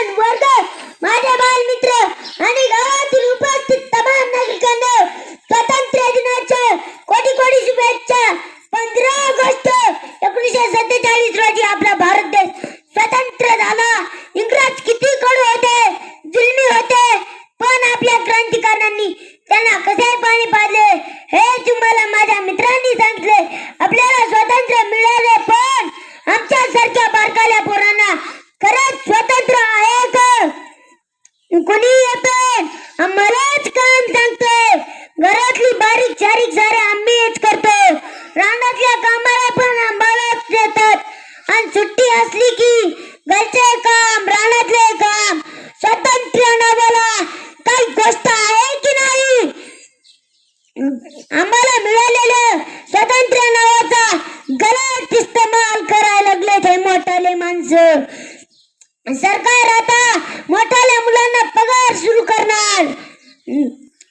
माझ्या बालमित्र आणि गावातील उपस्थित तमाम नागरिकांना स्वातंत्र्य दिनाच्या कोटी कोटी शुभेच्छा. पंधरा ऑगस्ट एकोणीसशे सत्तेचाळीस रोजी आपला भारत देश स्वतंत्र झाला. इंग्रज किती कडू होते जुलमी होते पण आपल्या क्रांतिकारांनी त्यांना कसे पाणी पाडले हे तुम्हाला माझ्या मित्रांनी सांगितले. आपल्या घरातली सारे आम्हीच करतो. रानातल्या कामाला पण आम्हालाच देतात. आणि सुट्टी असली की घरचे काम रानातले काम. स्वतंत्र नावाला काही गोष्ट आहे की नाही? आम्हाला मिळालेलं स्वातंत्र्य नावाचा गलत इस्तेमाल करायला लागले ते मोठाले माणसं. सरकार आता मोठ्याल्या मुलांना पगार सुरू करणार.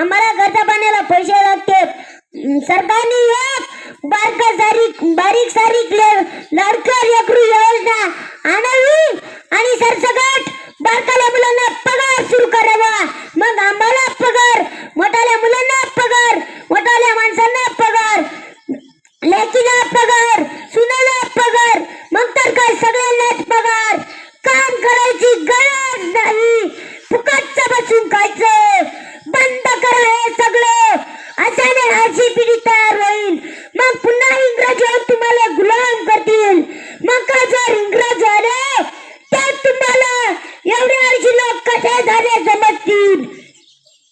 आम्हाला खर्चा पाण्याला पैसे लागते सरकारने एक बारक सारीक बारीक सारीक लाडकर एकरू योजना आणावी आणि सरसकट बारकाल्या मुलांना पगार सुरू करावा मग आम्हाला पगार मोठाल्या मुलांना पगार मोठाल्या माणसांना पगार लेकीला पगार सुनाला पगार मग तर काय सगळ्यांनाच पगार काम करायची गरज नाही फुकटचं बसून खायचं बंद करा हे सगळं अशाने अशी पिढी तयार होईल मग पुन्हा इंग्रज येऊन तुम्हाला गुलाम करतील मग का जर इंग्रज आले तर तुम्हाला एवढे अर्शी लोक कसे झाले समजतील?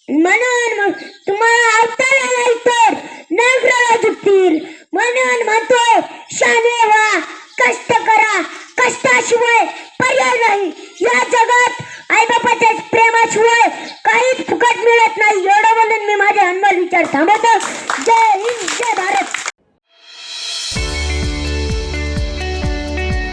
म्हणून तुम्हाला अवताला नाही तर नवरा जुटतील म्हणून म्हणतोय शाने व्हा कष्ट करा. कष्टाशिवाय पर्याय नाही. या जगात आईबापाच्या प्रेमाशिवाय काहीच फुकट मिळत नाही. एवढं बोलून मी माझे अनमोल विचार थांबवतो. जय Hind.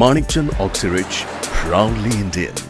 Manikchand Oxyrich, proudly Indian.